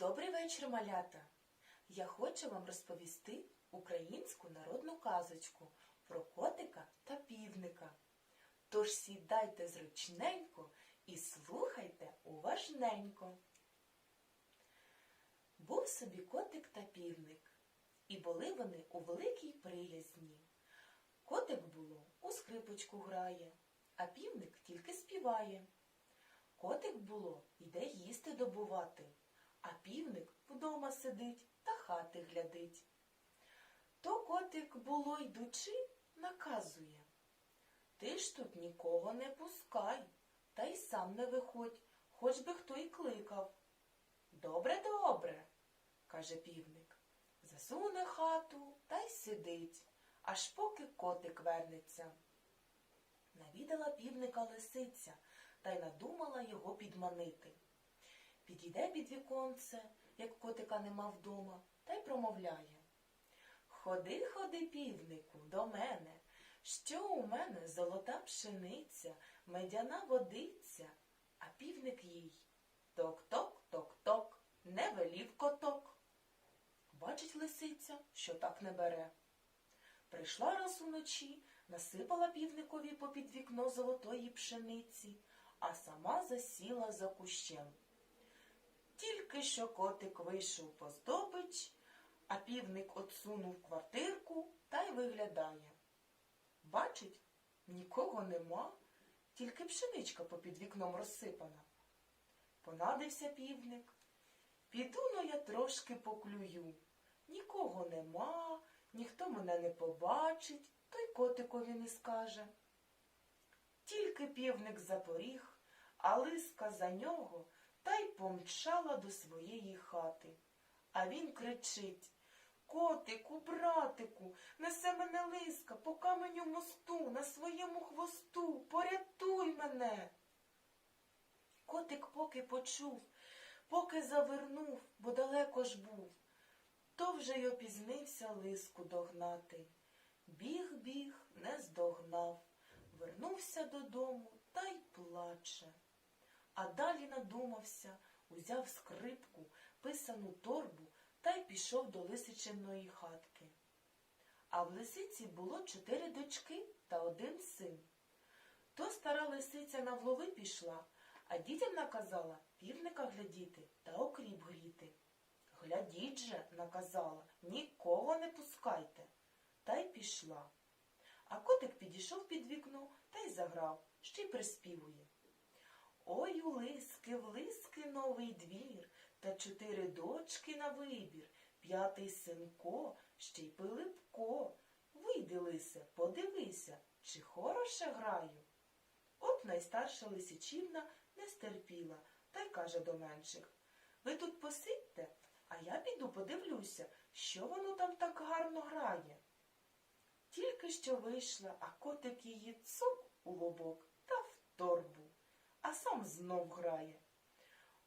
Добрий вечір, малята! Я хочу вам розповісти українську народну казочку про котика та півника. Тож сідайте зручненько і слухайте уважненько. Був собі котик та півник, і були вони у великій приязні. Котик було у скрипочку грає, а півник тільки співає. Котик було йде їсти добувати, а півник вдома сидить та хати глядить. То котик було йдучи, наказує. Ти ж тут нікого не пускай, та й сам не виходь, хоч би хто й кликав. Добре, добре, каже півник. Засуне хату та й сидить, аж поки котик вернеться. Навідала півника лисиця та й надумала його підманити. Підійде під віконце, як котика нема вдома, та й промовляє. Ходи, ходи, півнику, до мене, що у мене золота пшениця, медяна водиця, а півник їй ток-ток, ток-ток, не велів коток. Бачить лисиця, що так не бере. Прийшла раз уночі, насипала півникові попід вікно золотої пшениці, а сама засіла за кущем. Тільки що котик вийшов по здобич, а півник отсунув квартирку та й виглядає. Бачить, нікого нема, тільки пшеничка попід вікном розсипана. Понадився півник. Піду но я трошки поклюю. Нікого нема, ніхто мене не побачить, то й котикові не скаже. Тільки півник запоріг, а лиска за нього та й помчала до своєї хати. А він кричить Котику, братику, несе мене лиска по каменю мосту, на своєму хвосту, порятуй мене. Котик поки почув, поки завернув, бо далеко ж був, то вже й опізнився лиску догнати. Біг, біг, не здогнав, вернувся додому та й плаче. А далі надумався, узяв скрипку, писану торбу та й пішов до лисичиної хатки. А в лисиці було чотири дочки та один син. То стара лисиця на влови пішла, а дітям наказала півника глядіти та окріп гріти. Глядіть же, наказала, нікого не пускайте. Та й пішла. А котик підійшов під вікно та й заграв, ще й приспівує. Ой, у лиски, в лиски новий двір, та чотири дочки на вибір, п'ятий синко, ще й Пилипко. Вийди, лисе, подивися, чи хороше граю. От найстарша лисичівна не стерпіла та й каже до менших Ви тут посидьте, а я піду подивлюся, що воно там так гарно грає. Тільки що вийшла, а котик її цук у лобок та в торбу, а сам знов грає.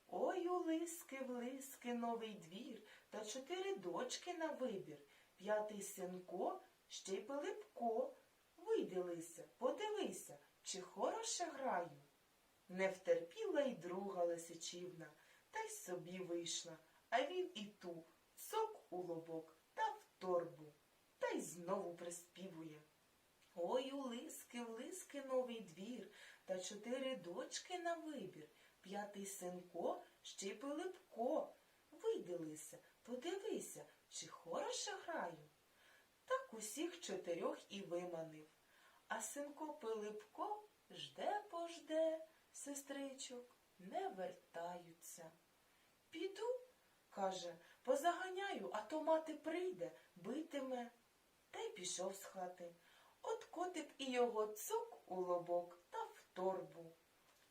Ой, у лиски, в лиски новий двір, та чотири дочки на вибір, п'ятий синко, ще й Пилипко. Вийди, лисе, подивися, чи хороше граю. Не втерпіла й друга лисичівна, та й собі вийшла, а він і ту цок у лобок та в торбу, та й знову приспівує. Ой, у лиски, в лиски новий двір, та чотири дочки на вибір, п'ятий синко, ще Пилипко. Вийди, лисе, подивися, чи хороше граю. Так усіх чотирьох і виманив. А синко Пилипко жде пожде, сестричок, не вертаються. Піду, каже, позаганяю, а то мати прийде, битиме. Та й пішов з хати. От котик і його цук у лобок торбу.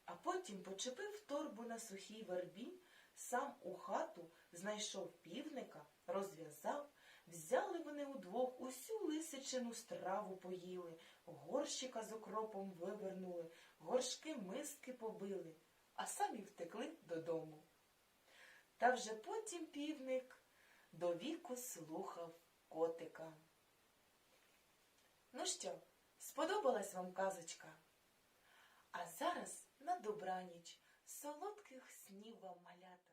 А потім почепив торбу на сухій вербі, сам у хату знайшов півника, розв'язав, взяли вони удвох усю лисичину страву поїли, горщика з окропом вивернули, горшки миски побили, а самі втекли додому. Та вже потім півник до віку слухав котика. Ну що, сподобалась вам казочка? А зараз на добраніч, солодких снів вам малята.